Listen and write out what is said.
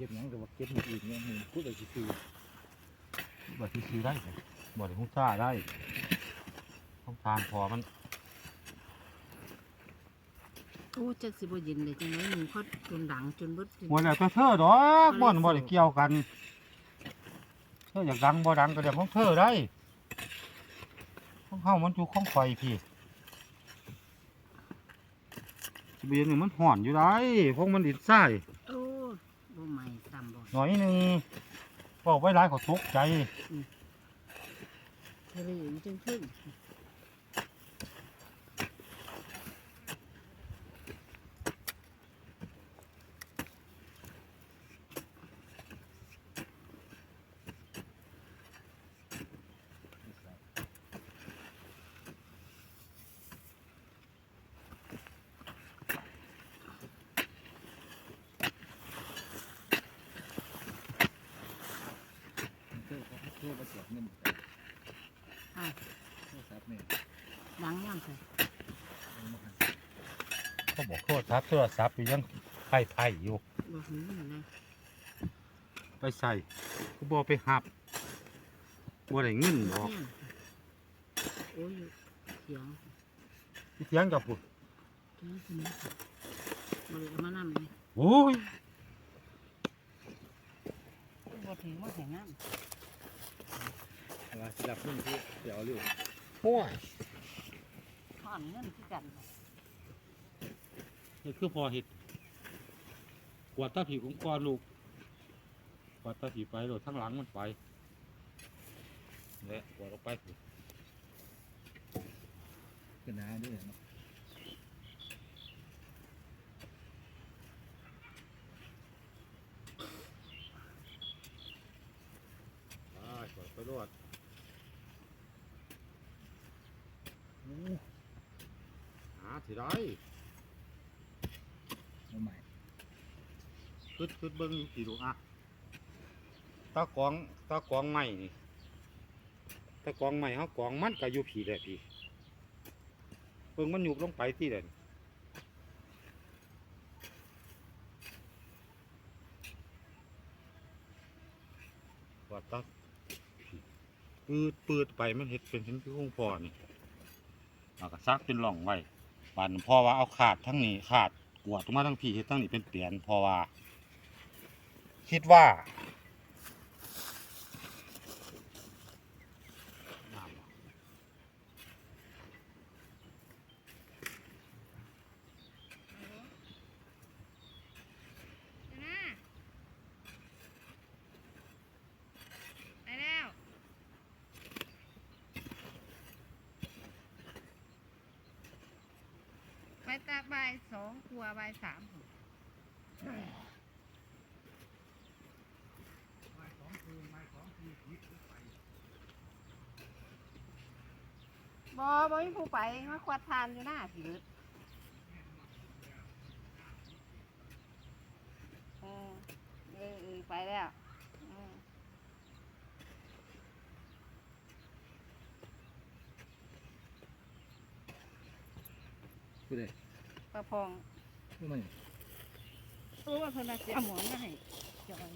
ยังแต่ว่าเก็บมืออื่นเนี่ยมือพูดอะไรคือบ่ที่ซื้อได้บ่ได้หุ้นซ่าได้ ต้องทานพอมันโอ้จักสิบ่เย็นเลยจังได๋หนึ่งเขาจนดังจนเบิดจน บ่แล้วแต่เธอดอกบ่อนบ่ได้เกี่ยวกัน เธออยากดังบ่ดังก็เรื่องของเธอได้ของเฮามันอยู่ของข่อยพี่สิเบียนี่มันห่อนอยู่ได้พวกมันดินทรายโอ้บ่ ใหม่ซ้ำบ่หน่อยหนึงบอกไว้หลายก็ตกใจ ทะเลอยู่จังขึ้นเพื่อเขาเพื่อมาเสียเงินอ้าวโทรศัพท์เนี่ยดังย่ำใส่เอามาให้ก็บอกโทษครับโทรศัพท์ยังไผ่ไผ่อยู่บ่หูนี่นะไปใส่ก็บอกไปหับบ่ได้เงินบแห้อกงโอ้ยเสียงที่เถียงกับพุ่นเสียงขึ้นมาบ่ได้เอามานำเลยโอ้ย บ่ถือมาแข่งน้เวลาสิรับเงินที่เดี๋ยวเอาเรื่องห่วยำถอนเงินคือกันนี่คือพอเห็ดกวาดตาผีของกวาดลูกกวาดตาผีไปโดดทั้งหลังมันไปและกวาดออกไปพุ่นกันนะด้วยเนาะ ไปกวาดไป รอดอู้หาที่ได้เอาใหม่ขึ้นขึ้นเบิ้งกี่ลูกอะตากองตากองใหม่นี่ตากองใหม่เขากองมันก็อยู่ผีแหละพี่เบิ้งมันหยุบลงไปที่เด่นว่าตา ปืดปืดไปมันเห็ดเป็นเห็นคือของพ่อนี่เอากระซักเป็นหล่องไว้ปันพ่อว่าเอาขาดทั้งนี้ขาดกวดมาทั้งพี่เห็ดทั้งนี้เป็นเปลี่ยนเพอว่า คิดว่าน้ำเหรอ นะไปแล้ว ไปตาบายสองกลัวบายสามพุ่นบอบอมีผู้ไปมาควดทานอยู่หน้าสิเบิดเออเออเออไปแล้วเออ พูดเลยประพองพูดมารู้ว่าเพนมาเสียหมอนมาให้จอย